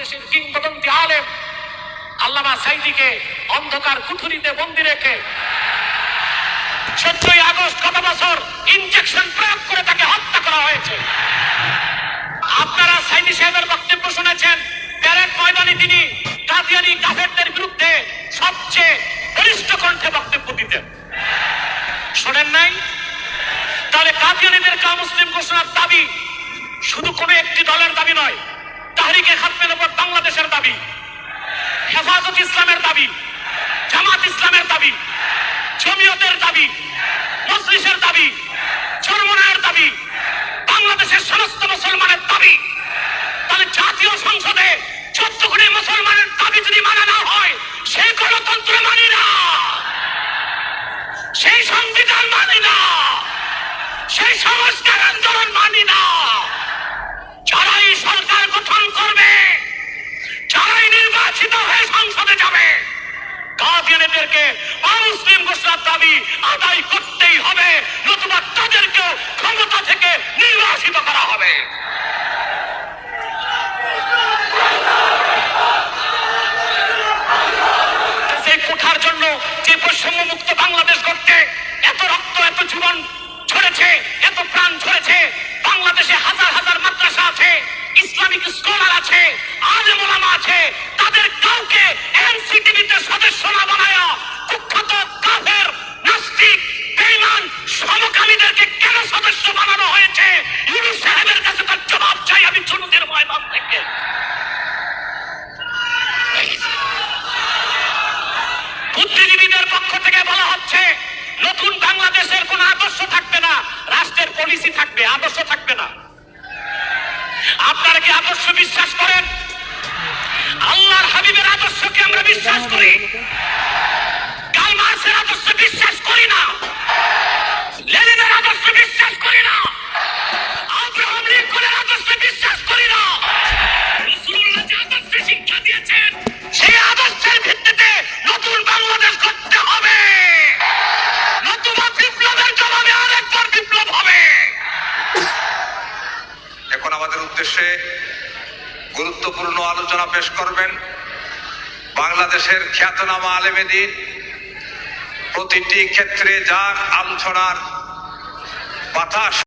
বাংলাদেশের কিংবদন্তি আলেম আল্লামা সাইদিকে অন্ধকার কুঠুরিতে বন্দি রেখে চোদ্দই আগস্ট গত বছর ইনজেকশন প্রয়োগ করে তাকে হত্যা করা হয়েছে। আপনারা সাইদি সাহেবের বক্তব্য শুনেছেন প্যারেড ময়দানে তিনি কাদিয়ানি কাফেরদের বিরুদ্ধে সবচেয়ে বলিষ্ঠ কণ্ঠে বক্তব্য দিতেন। শোনেন নাই? তাহলে কাদিয়ানিদের কা মুসলিম ঘোষণার দাবি শুধু কোনো একটি দলের দাবি নয় তাহরিকে খাতমের উপর বাংলাদেশের দাবি, হেফাজত ইসলামের দাবি, জামাত ইসলামের দাবি, জমিয়তের দাবি, মজলিসের দাবি, চরমনায়ের দাবি, বাংলাদেশের সমস্ত মুসলমানের দাবি। তাহলে জাতীয় সংসদে চোদ্দ কোটি মুসলমানের দাবি যদি মানা না হয় সেই গণতন্ত্র মানি না। সেই সংবিধান মানি না। সেই সংস্কার আন্দোলন মানি না। যারাই সরকার গঠন করবে, যারাই নির্বাচিত হয়ে সংসদে যাবে কাদিয়ানিদেরকে অমুসলিম ঘোষণার দাবি আদায় করতেই হবে, নতুবা তাদেরকেও ক্ষমতা থেকে নির্বাসিত করা হবে। কোঠার জন্য যে বৈষম্য মুক্ত বাংলাদেশ গড়তে এত রক্ত, এত জীবন ঝরেছে, এত প্রাণ ঝরেছে, বাংলাদেশে হাজার ইসলামিক স্কলার আছে, আলেম ওলামা আছে, তাদের কাউকে এনসিটিভিতে সদস্য না বানায়া কুখ্যাত কাফের, নাস্তিক, বেঈমান, সমকামীদেরকে কেন সদস্য বানানো হয়েছে? ইউনুস সাহেবের কাছে তার জবাব চাই আমি জুনুদের ময়দান থেকে। বুদ্ধিজীবীদের পক্ষ থেকে বলা হচ্ছে, নতুন বাংলাদেশের কোন আদর্শ থাকবে না, রাষ্ট্রের পলিসি থাকবে, আদর্শ থাকবে না। আপনারা কি আদর্শ বিশ্বাস করেন? আল্লাহর হাবিবের আদর্শকে আমরা বিশ্বাস করি। আমাদের উদ্দেশ্যে গুরুত্বপূর্ণ আলোচনা পেশ করবেন। বাংলাদেশের খ্যাতনামা আলেমে দিন। প্রতিটি ক্ষেত্রে যার আলোচনার বাতাস